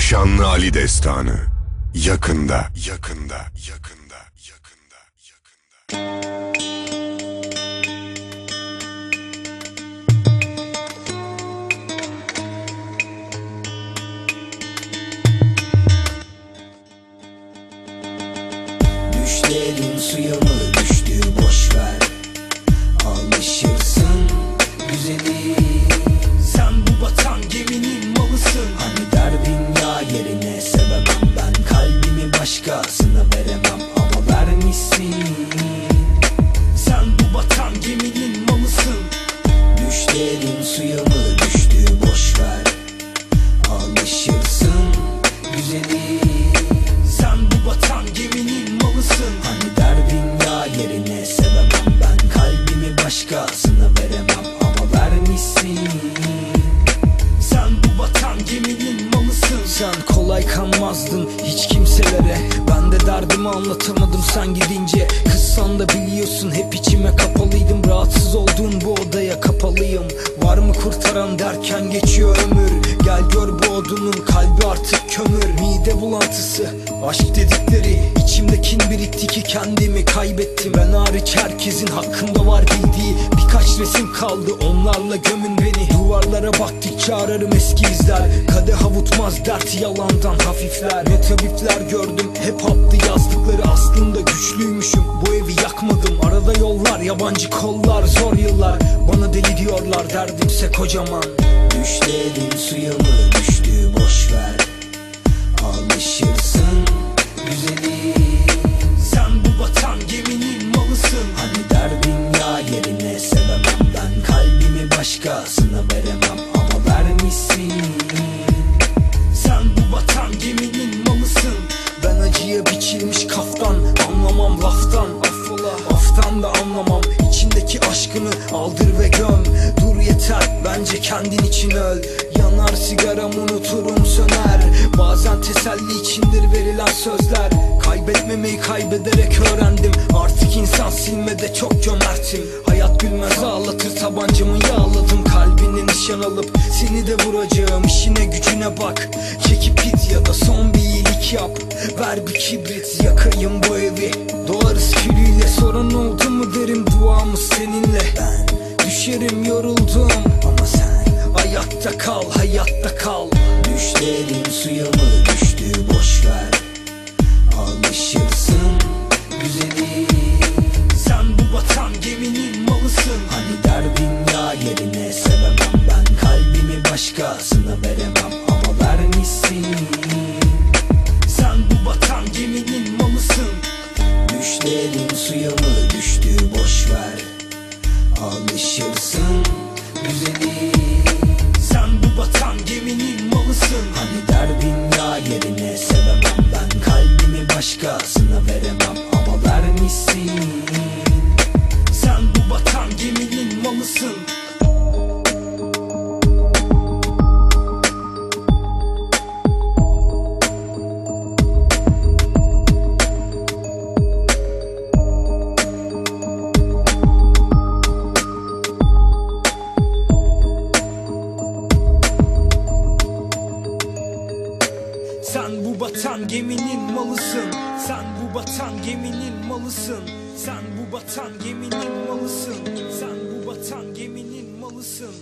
Keşanlı Ali Destanı Yakında, yakında, yakında, yakında, yakında. Düşlerin suya mı düştü güzelim Sen bu batan geminin malısın. Hani derdin ya yerine sevemem ben. Kalbimi başkasına veremem ama vermişsin. Sen bu batan geminin malısın. Sen kolay kanmazdın hiç kimselere. Ben de derdimi anlatamadım sen gidince. Kızsan da biliyorsun hep içime kapalıydım. Rahatsız olduğum bu odaya kapalıyım. Var mı kurtaran derken geçiyor ömür. Gel gör bu odunun kalbi artık kömür Mide bulantısı. Aşk dedikleri içimdekin birikti ki kendimi kaybettim. Ben hariç herkesin hakkında var bildiği Birkaç resim kaldı. Onlarla gömün beni. Duvarlara baktıkça ararım eski izler. Kadeh avutmaz dert yalandan hafifler. Ne tabipler gördüm hep haptı yazdıkları. Aslında güçlüymüşüm bu evi yakmadım. Arada yollar yabancı kollar zor yıllar. Bana deli diyorlar derdimse kocaman. Düşlerin suya mı düştü Alışırsın güzelim Sen bu batan geminin malısın. Hani derdin ya yerine sevemem ben Kalbimi başkasına veremem ama vermişsin. Sen bu batan geminin malısın. Ben acıya biçilmiş kaftan Anlamam laftan. Affola. Aftan da anlamam. İçindeki aşkını aldır ve göm. Dur yeter bence kendin için öl. Yanar sigaram Bazen teselli içindir verilen sözler. Kaybetmemeyi kaybederek öğrendim. Artık insan silmede çok cömertim. Hayat gülmez ağlatır tabancamı yağladım. Kalbini nişan alıp seni de vuracağım. İşine gücüne bak. Çekip git ya da son bir iyilik yap. Ver bir kibrit yakayım bu evi. Doğarız külüyle sorun oldu mu derim duamız seninle. Ben düşerim yoruldum. Ama sen Ayakta kal hayatta kal. Düşlerin suya mı Alışırsın Batan geminin malısın. Sen bu batan geminin malısın. Sen bu batan geminin malısın. Sen bu batan geminin malısın